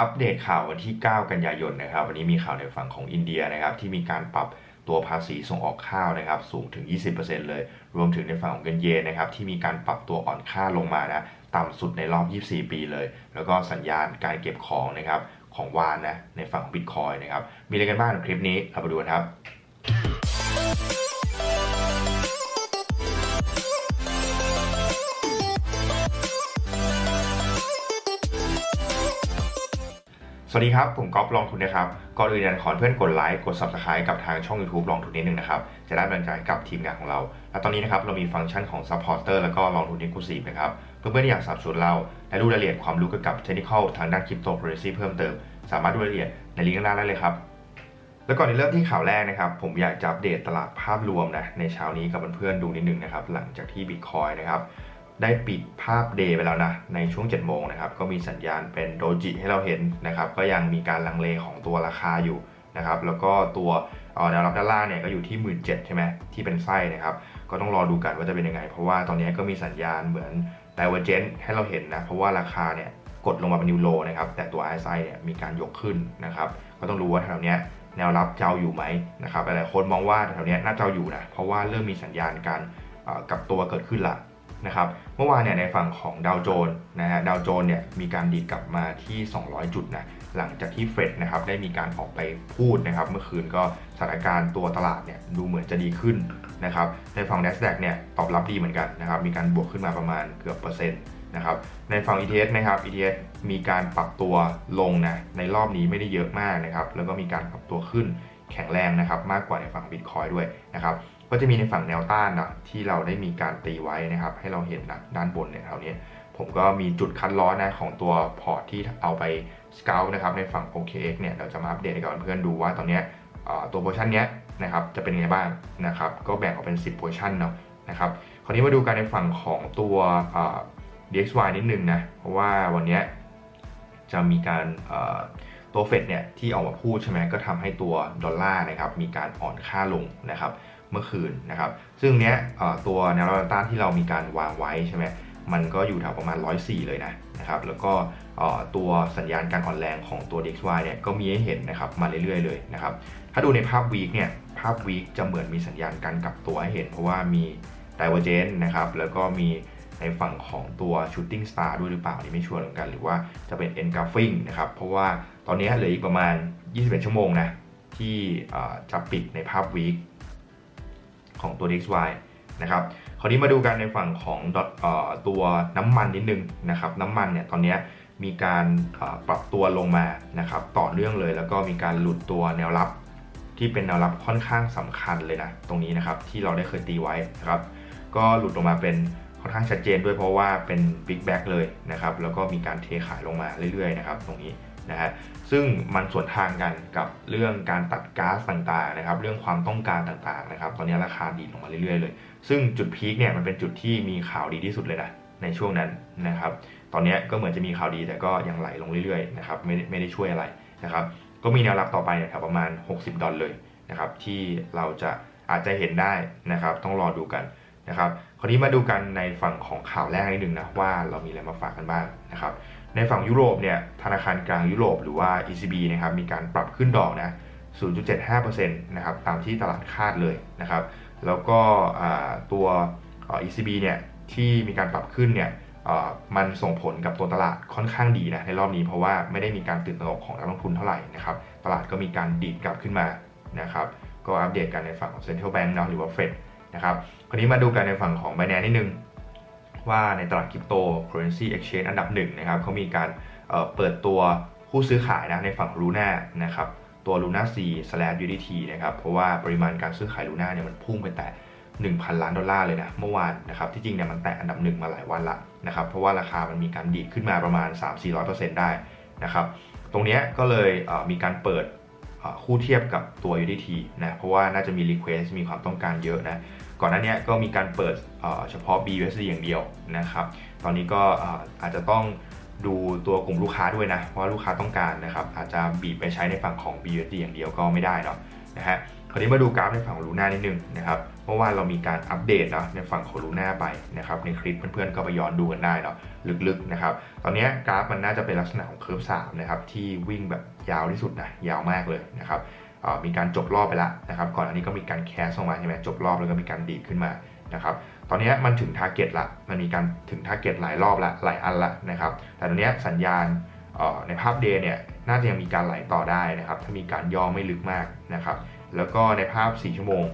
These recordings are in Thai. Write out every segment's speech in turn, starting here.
อัปเดตข่าววันที่ 9 กันยายนนะครับ วันนี้มีข่าวในฝั่งของอินเดียนะครับ ที่มีการปรับตัวภาษีส่งออกข้าวนะครับ สูงถึง 20%เลย รวมถึงในฝั่งของเงินเยนนะครับ ที่มีการปรับตัวอ่อนค่าลงมานะต่ำสุดในรอบ 24 ปีเลย แล้วก็สัญญาณการเก็บของนะครับของวานนะในฝั่งของบิตคอยนะครับ มีอะไรกันบ้างในคลิปนี้เรามาดูกันครับ สวัสดีครับ ผมก๊อฟลองทุนนะครับ ก่อนอื่นขอเพื่อนกดไลค์ กด subscribe กับทางช่อง YouTube ลองทุนนิดนึงนะครับ จะได้กำลังใจกับทีมงานของเรา และตอนนี้นะครับเรามีฟังก์ชันของ supporter แล้วก็ลองทุน exclusive นะครับ เพื่อนๆที่อยากสับสนุนเราและรู้รายละเอียดความรู้เกี่ยวกับ technical ทางด้าน cryptocurrency เพิ่มเติม สามารถดูรายละเอียดในลิงก์ข้างล่างได้เลยครับ แล้วก่อนที่เริ่มที่ข่าวแรกนะครับ ผมอยากจะอัปเดตตลาดภาพรวมนะในเช้านี้กับเพื่อนๆดูนิดนึงนะครับหลังจากที่ Bitcoin นะครับ ได้ปิดภาพเดย์ไปแล้วนะ ในช่วง 7 โมงนะครับ ก็มีสัญญาณเป็นโดจิให้เราเห็นนะครับ ก็ยังมีการลังเลของตัวราคาอยู่นะครับ แล้วก็ตัวแนวรับด้านล่างเนี่ยก็อยู่ที่ 1 7ื่นใช่ไหมที่เป็นไส้นะครับ ก็ต้องรอดูกันว่าจะเป็นยังไง เพราะว่าตอนนี้ก็มีสัญญาณเหมือน divergent ให้เราเห็นนะ เพราะว่าราคาเนี่ยกดลงมาเป็นนิวโลนะครับ แต่ตัว RSI เนี่ยมีการยกขึ้นนะครับ ก็ต้องรู้ว่าแถวเนี้ยแนวรับจะเอาอยู่ไหมนะครับ หลายๆคนมองว่าแถวเนี้ยน่าจะเอาอยู่นะ เพราะว่าเริ่มมีสัญญาณการกลับตัวเกิดขึ้นละ นะครับเมื่อวานเนี่ยในฝั่งของดาวโจนส์นะฮะดาวโจนส์เนี่ยมีการดีดกลับมาที่ 200 จุดนะหลังจากที่เฟดนะครับได้มีการออกไปพูดนะครับเมื่อคืนก็สถานการณ์ตัวตลาดเนี่ยดูเหมือนจะดีขึ้นนะครับในฝั่ง NASDAQ เนี่ยตอบรับดีเหมือนกันนะครับมีการบวกขึ้นมาประมาณเกือบเปอร์เซ็นต์นะครับในฝั่ง ETS นะครับ ETS มีการปรับตัวลงนะในรอบนี้ไม่ได้เยอะมากนะครับแล้วก็มีการปรับตัวขึ้นแข็งแรงนะครับมากกว่าในฝั่ง Bitcoin ด้วยนะครับ ก็จะมีในฝั่งแนวต้านนะที่เราได้มีการตีไว้นะครับ ให้เราเห็นนะด้านบนเนี่ยแถวนี้ผมก็มีจุดคัดล้อนะของตัวพอร์ตที่เอาไปสเกลนะครับในฝั่ง OKX เนี่ยเราจะมาอัปเดตให้กับเพื่อนดูว่าตอนนี้ยเอ่อตัวโพชั่นเนี้ยนะครับจะเป็นยังไงบ้างนะครับก็แบ่งออกเป็น 10โพชั่นเนาะนะครับคราวนี้มาดูกันในฝั่งของตัวเอ่อ DXY นิดนึงนะเพราะว่าวันนี้จะมีการตัวเฟดเนี่ยที่ออกมาพูดใช่ไหมก็ทำให้ตัวดอลลาร์นะครับมีการอ่อนค่าลงนะครับ เมื่อคืนนะครับ ซึ่งเนี้ยตัวแนวรับต้านที่เรามีการวางไว้ใช่ไหมมันก็อยู่แถวประมาณ 104 เลยนะนะครับแล้วก็ตัวสัญญาณการอ่อนแรงของตัว DXY เนี่ยก็มีให้เห็นนะครับมาเรื่อยๆเลยนะครับถ้าดูในภาพวีคเนี่ยภาพวีคจะเหมือนมีสัญญาณการกลับตัวให้เห็น เพราะว่ามี Divergence นะครับแล้วก็มีในฝั่งของตัว Shooting Star ด้วยหรือเปล่านี่ไม่ชัวร์เหมือนกัน หรือว่าจะเป็น Engulfing นะครับเพราะว่าตอนนี้เหลืออีกประมาณ 21 ชั่วโมงนะที่จะปิดในภาพวีค ของตัว DXY นะครับคราวนี้มาดูกันในฝั่งของตัวน้ำมันนิดนึงนะครับน้ำมันเนี่ยตอนนี้มีการปรับตัวลงมานะครับต่อเนื่องเลย แล้วก็มีการหลุดตัวแนวรับที่เป็นแนวรับค่อนข้างสำคัญเลยนะตรงนี้นะครับที่เราได้เคยตีไว้นะครับก็หลุดลงมาเป็นค่อนข้างชัดเจนด้วยเพราะว่าเป็นบิ๊กแบ็กเลยนะครับแล้วก็มีการเทขายลงมาเรื่อยๆนะครับตรงนี้ นะฮะซึ่งมันสวนทางกันกับเรื่องการตัดก๊าซต่างๆนะครับ เรื่องความต้องการต่างๆนะครับ ตอนนี้ราคาดีลงมาเรื่อยๆเลย ซึ่งจุดพีคเนี่ยมันเป็นจุดที่มีข่าวดีที่สุดเลยนะในช่วงนั้นนะครับ ตอนนี้ก็เหมือนจะมีข่าวดีแต่ก็ยังไหลลงเรื่อยๆนะครับไม่ได้ไม่ได้ช่วยอะไรนะครับ ก็มีแนวรับต่อไปเนี่ยครับประมาณ 60 ดอลเลยนะครับที่เราจะอาจจะเห็นได้นะครับ ต้องรอดูกันนะครับ คราวนี้มาดูกันในฝั่งของข่าวแรกนิดนึงนะว่าเรามีอะไรมาฝากกันบ้างนะครับ ในฝั่งยุโรปเนี่ยธนาคารกลางยุโรปหรือว่า ECB นะครับมีการปรับขึ้นดอกนะ 0.75%นะครับตามที่ตลาดคาดเลยนะครับแล้วก็ตัว ECB เนี่ยที่มีการปรับขึ้นเนี่ยมันส่งผลกับตัวตลาดค่อนข้างดีนะในรอบนี้เพราะว่าไม่ได้มีการตื่นตระหนกของนักลงทุนเท่าไหร่นะครับตลาดก็มีการดีดกลับขึ้นมานะครับก็อัปเดตกันในฝั่งของ Central Bank เนาะหรือว่า Fed นะครับคราวนี้มาดูกันในฝั่งของ Binance นิดนึง ว่าในตลาดคริปโตเคอเรนซีเอ็กชแนนอันดับหนึ่งนะครับเขามีการเเปิดตัวผู้ซื้อขายนะในฝั่ง Luna นะครับตัว Luna 4 slash UDT นะครับ เพราะว่าปริมาณการซื้อขาย Luna เนี่ยมันพุ่งไปแต่ 1,000 ล้านดอลลาร์เลยนะ เมื่อวานนะครับ ที่จริงเนี่ยมันแตะอันดับหนึ่งมาหลายวันละนะครับ เพราะว่าราคามันมีการดีดขึ้นมาประมาณ 3-400%ได้นะครับ ตรงนี้ก็เลยเมีการเปิดคู่เทียบกับตัว UDT นะ เพราะว่าน่าจะมี Request มีความต้องการเยอะนะ ก่อนหน้านี้ก็มีการเปิดเฉพาะ BUSD อย่างเดียวนะครับ ตอนนี้ก็อาจจะต้องดูตัวกลุ่มลูกค้าด้วยนะเพราะว่าลูกค้าต้องการนะครับ อาจจะบีบไปใช้ในฝั่งของ BUSD อย่างเดียวก็ไม่ได้เนาะนะฮะคราวนี้มาดูกราฟในฝั่งของลูน่านิดนึงนะครับเมื่อวานเรามีการอัปเดตเนาะในฝั่งของลูน่าไปนะครับในคลิปเพื่อนๆก็ไปย้อนดูกันได้เนาะลึกๆนะครับตอนนี้กราฟมันน่าจะเป็นลักษณะของเคอร์ฟสามนะครับที่วิ่งแบบยาวที่สุดนะยาวมากเลยนะครับ มีการจบรอบไปแล้วนะครับ ก่อนอันนี้ก็มีการแคสออกมาใช่ไหมจบรอบแล้วก็มีการดีดขึ้นมานะครับ ตอนนี้มันถึงทาร์เก็ตละ มันมีการถึงทาร์เก็ตหลายรอบละ หลายอันละนะครับ แต่ตอนนี้สัญญาณในภาพเดย์เนี่ย น่าจะยังมีการไหลต่อได้นะครับ ถ้ามีการย่อไม่ลึกมากนะครับ แล้วก็ในภาพ 4 ชั่วโมง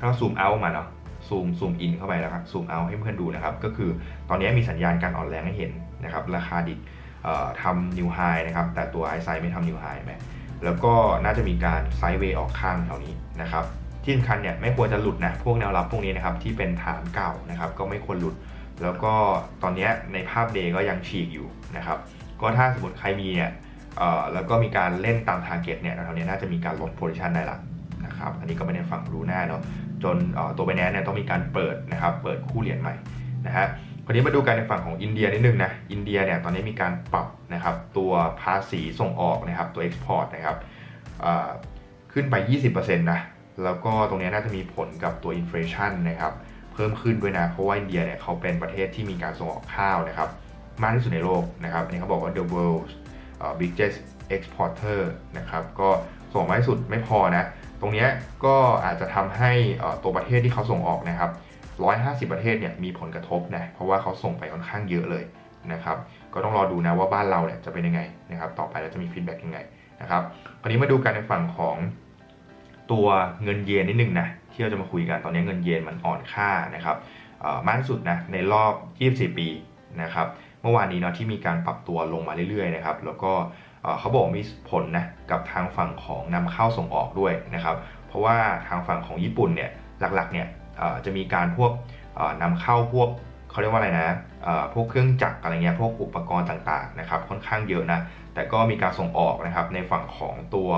ถ้าซูมเอามาเนาะ ซูมซูมอินเข้าไปแล้วครับ ซูมเอาให้เพื่อนดูนะครับ ก็คือตอนนี้มีสัญญาณการอ่อนแรงให้เห็นนะครับ ราคาดิบ ทำนิวไฮนะครับ แต่ตัวไอไซไม่ทำนิวไฮไหมแล้วก็น่าจะมีการไซด์เวย์ออกข้างแถวนี้นะครับ ที่สำคัญเนี่ยไม่ควรจะหลุดนะ พวกแนวรับพวกนี้นะครับที่เป็นฐานเก่านะครับ ก็ไม่ควรหลุด แล้วก็ตอนนี้ในภาพเดย์ก็ยังฉีกอยู่นะครับ ก็ถ้าสมมติใครมีเนี่ยแล้วก็มีการเล่นตามทาร์เก็ตเนี่ยแถวนี้น่าจะมีการลดโพซิชันได้ละนะครับ อันนี้ก็ไม่ได้ฝั่งรูหน้าเนาะ จนตัวไบแนนเนี่ยต้องมีการเปิดนะครับ เปิดคู่เหรียญใหม่นะฮะ คราวนี้มาดูกันในฝั่งของอินเดียนิดนึงนะ อินเดียเนี่ยตอนนี้มีการปรับนะครับตัวภาษีส่งออกนะครับตัวเอ็กซ์พอร์ตนะครับขึ้นไป 20%นะแล้วก็ตรงนี้น่าจะมีผลกับตัวอินฟลชันนะครับเพิ่มขึ้นด้วยนะเพราะว่าอินเดียเนี่ยเขาเป็นประเทศที่มีการส่งออกข้าวนะครับมากที่สุดในโลกนะครับอันนี้เขาบอกว่า the world biggest exporter นะครับก็ส่งมาที่สุดไม่พอนะตรงนี้ก็อาจจะทำให้ตัวประเทศที่เขาส่งออกนะครับ 150 ประเทศเนี่ยมีผลกระทบนะเพราะว่าเขาส่งไปค่อนข้างเยอะเลยนะครับก็ต้องรอดูนะว่าบ้านเราเนี่ยจะเป็นยังไงนะครับต่อไปเราจะมีฟีดแบ็กยังไงนะครับคราวนี้มาดูกันในฝั่งของตัวเงินเยนนิดนึงนะที่เราจะมาคุยกันตอนนี้เงินเยนมันอ่อนค่านะครับมากที่สุดนะในรอบ 24 ปีนะครับเมื่อวานนี้เนาะที่มีการปรับตัวลงมาเรื่อยๆนะครับแล้วก็เขาบอกมีผลนะกับทางฝั่งของนำเข้าส่งออกด้วยนะครับเพราะว่าทางฝั่งของญี่ปุ่นเนี่ยหลักๆเนี่ย จะมีการพวกนำเข้าพวกเขาเรียกว่าอะไรนะพวกเครื่องจักรอะไรเงี้ยพวกอุปกรณ์ต่างๆนะครับค่อนข้างเยอะนะแต่ก็มีการส่งออกนะครับในฝั่งของตัว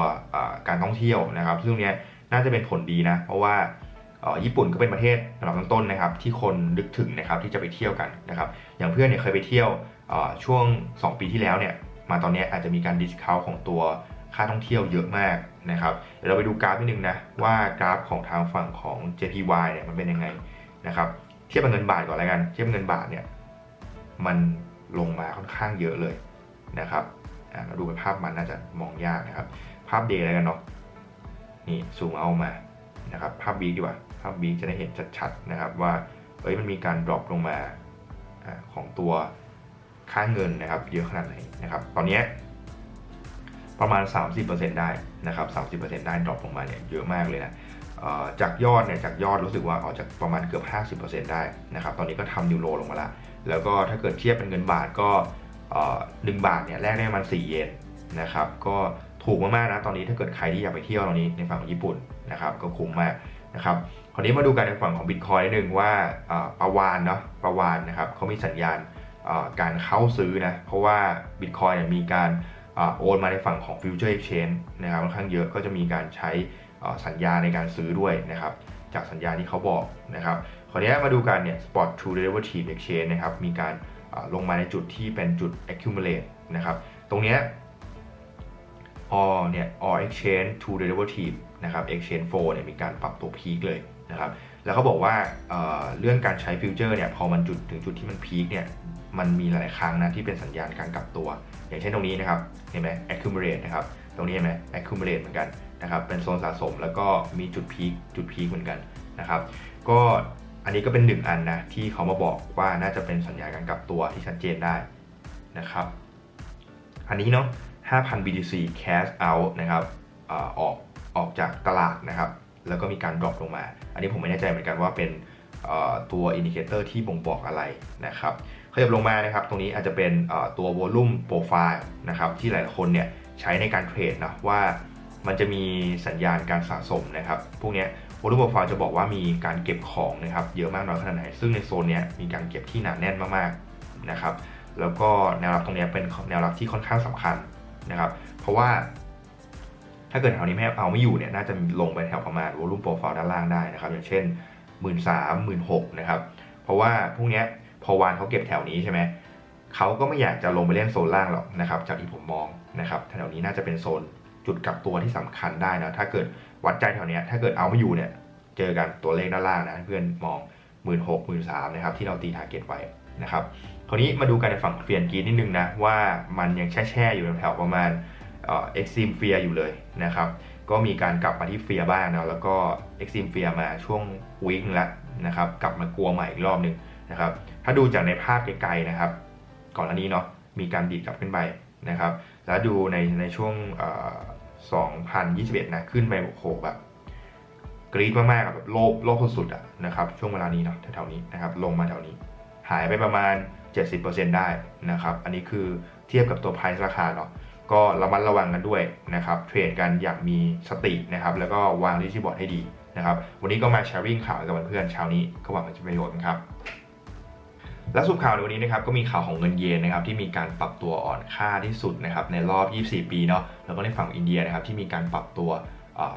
การท่องเที่ยวนะครับ ซึ่งเนี้ยน่าจะเป็นผลดีนะ เพราะว่าญี่ปุ่นก็เป็นประเทศลำดับต้นๆนะครับ ที่คนนึกถึงนะครับที่จะไปเที่ยวกันนะครับ อย่างเพื่อนเนี่ยเคยไปเที่ยวช่วง 2 ปีที่แล้วเนี่ยมาตอนนี้อาจจะมีการดิสคาวของตัวค่าท่องเที่ยวเยอะมาก นะครับเดี๋ยวเราไปดูกราฟนิดนึงนะว่ากราฟของทางฝั่งของ JPY เนี่ยมันเป็นยังไงนะครับเทียบกับเงินบาทก่อนแล้วกันเทียบเงินบาทเนี่ยมันลงมาค่อนข้างเยอะเลยนะครับเราดูเป็นภาพมันน่าจะมองยากนะครับ ภาพเดย์แล้วกันเนาะนี่ซูมเอามานะครับภาพบีดีกว่าภาพบีจะได้เห็นชัดๆนะครับว่าเอ้ยมันมีการดรอปลงมาของตัวค่าเงินนะครับเยอะขนาดไหนนะครับ ตอนนี้ ประมาณ 30%ได้นะครับ30%ได้ดรอปลงมาเนี่ยเยอะมากเลยนะจากยอดเนี่ยจากยอดรู้สึกว่าออกจากประมาณเกือบ 50%ได้นะครับตอนนี้ก็ทำยูโรลงมาล้วแล้วก็ถ้าเกิดเทียบเป็นเงินบาทก็หนึ่งบาทเนี่ยแลกได้ประมาณ4เยนนะครับก็ถูกมากๆนะตอนนี้ถ้าเกิดใครที่อยากไปเที่ยวตอนนี้ในฝั่งของญี่ปุ่นนะครับก็คุ้มมากนะครับคราวนี้มาดูกันในฝั่งของบิตคอยนิดนึงว่าประวานเนาะประวานนะครับเขามีสัญญาณการเข้าซื้อนะเพราะว่า Bitcoin มีการ โอนมาในฝั่งของ Future Exchange นะครับค่อนข้างเยอะก็จะมีการใช้สัญญาในการซื้อด้วยนะครับจากสัญญาที่เขาบอกนะครับคราวนี้มาดูกันเนี่ย Spot True Derivative Exchange นะครับมีการลงมาในจุดที่เป็นจุด accumulate นะครับตรงนี้ all เนี่ย all exchange to derivative นะครับ exchange 4เนี่ยมีการปรับตัวพีคเลยนะครับแล้วเขาบอกว่าเเรื่องการใช้ฟิวเจอร์เนี่ยพอมันจุดถึงจุดที่มันพีคเนี่ยมันมีหลายครั้งนะที่เป็นสัญญาณการกลับตัว อย่างเช่นตรงนี้นะครับ เห็นไหม accumulate นะครับ ตรงนี้เห็นไหม accumulate เหมือนกันนะครับ เป็นโซนสะสมแล้วก็มีจุดพีคจุดพีคเหมือนกันนะครับ ก็อันนี้ก็เป็นหนึ่งอันนะที่เขามาบอกว่าน่าจะเป็นสัญญาการกลับตัวที่ชัดเจนได้นะครับ อันนี้เนาะ 5,000 BTC cash out นะครับออกออกจากตลาดนะครับ แล้วก็มีการดรอปลงมา อันนี้ผมไม่แน่ใจเหมือนกันว่าเป็นตัวอินดิเคเตอร์ที่บ่งบอกอะไรนะครับ ขยับลงมานะครับ ตรงนี้อาจจะเป็นตัว volume profile นะครับที่หลายคนเนี่ยใช้ในการเทรดนะว่ามันจะมีสัญญาณการสะสมนะครับ พวกนี้ volume profile จะบอกว่ามีการเก็บของนะครับเยอะมากน้อยขนาดไหน ซึ่งในโซนนี้มีการเก็บที่หนาแน่นมากๆนะครับ แล้วก็แนวรับตรงนี้เป็นแนวรับที่ค่อนข้างสำคัญนะครับ เพราะว่าถ้าเกิดแถวนี้ไม่เอาไม่อยู่เนี่ยน่าจะลงไปแถวประมาณ volume profile ด้านล่างได้นะครับ อย่างเช่น 1 3 0 0 0 0 0 6นะครับ เพราะว่าพวกนี้ พอวานเขาเก็บแถวนี้ใช่ไหมเขาก็ไม่อยากจะลงไปเล่นโซนล่างหรอกนะครับจากที่ผมมองนะครับแถวนี้น่าจะเป็นโซนจุดกลับตัวที่สำคัญได้นะถ้าเกิดวัดใจแถวนี้ถ้าเกิดเอาไม่อยู่เนี่ยเจอกันตัวเลขด้านล่างนะเพื่อนมอง 1 6ื่นหกหมื่นสามนะครับที่เราตีทาร์เก็ตไว้นะครับคราวนี้มาดูกันในฝั่งเฟียนกีนิดนึงนะว่ามันยังแช่แช่ๆอยู่แถวประมาณเอ็กซิมเฟียอยู่เลยนะครับก็มีการกลับมาที่เฟียบ้างนะแล้วก็เอ็กซิมเฟียมาช่วงวีคนึงแล้วนะครับกลับมากลัวใหม่อีกรอบหนึ่ง นะครับ ถ้าดูจากในภาพไกลๆนะครับ ก่อนหน้านี้เนาะมีการดีดกลับขึ้นไปนะครับ แล้วดูในในช่วง 2021 นะ ขึ้นไปโอ้โหแบบกรี๊ดมากๆแบบโลภโลภสุดๆอะนะครับ ช่วงเวลานี้เนาะแถวๆนี้นะครับ ลงมาแถวนี้ หายไปประมาณ 70%ได้นะครับ อันนี้คือเทียบกับตัว price ราคาเนาะก็ระมัดระวังกันด้วยนะครับเทรดกันอย่างมีสตินะครับ แล้วก็วางลิชิบอร์ดให้ดีนะครับ วันนี้ก็มาแชร์ริ่งข่าวกับเพื่อนๆเช้านี้ก็หวังว่าจะประโยชน์ครับ และสุดข่าวในวันนี้นะครับก็มีข่าวของเงินเยนนะครับที่มีการปรับตัวอ่อนค่าที่สุดนะครับในรอบ 24 ปีเนาะแล้วก็ในฝั่งอินเดียนะครับที่มีการปรับตัว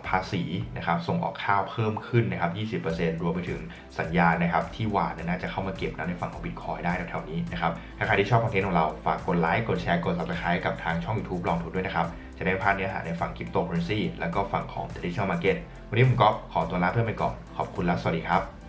ภาษีนะครับส่งออกข้าวเพิ่มขึ้นนะครับ 20%รวมไปถึงสัญญาณนะครับที่หวานน่าจะเข้ามาเก็บนะในฝั่งของบิตคอยได้แถวๆนี้นะครับถ้าใครที่ชอบคอนเทนต์ของเรา ฝากกดไลค์ กดแชร์ กด subscribe กับทางช่อง YouTube ลองทุนด้วยนะครับ จะได้ไม่พลาดเนื้อหาในฝั่งคริปโตเคอเรนซีแล้วก็ฝั่งของ traditional market วันนี้ผมก๊อฟขอตัวลาเพื่อนไปก่อน ขอบคุณและสวัสดีครับ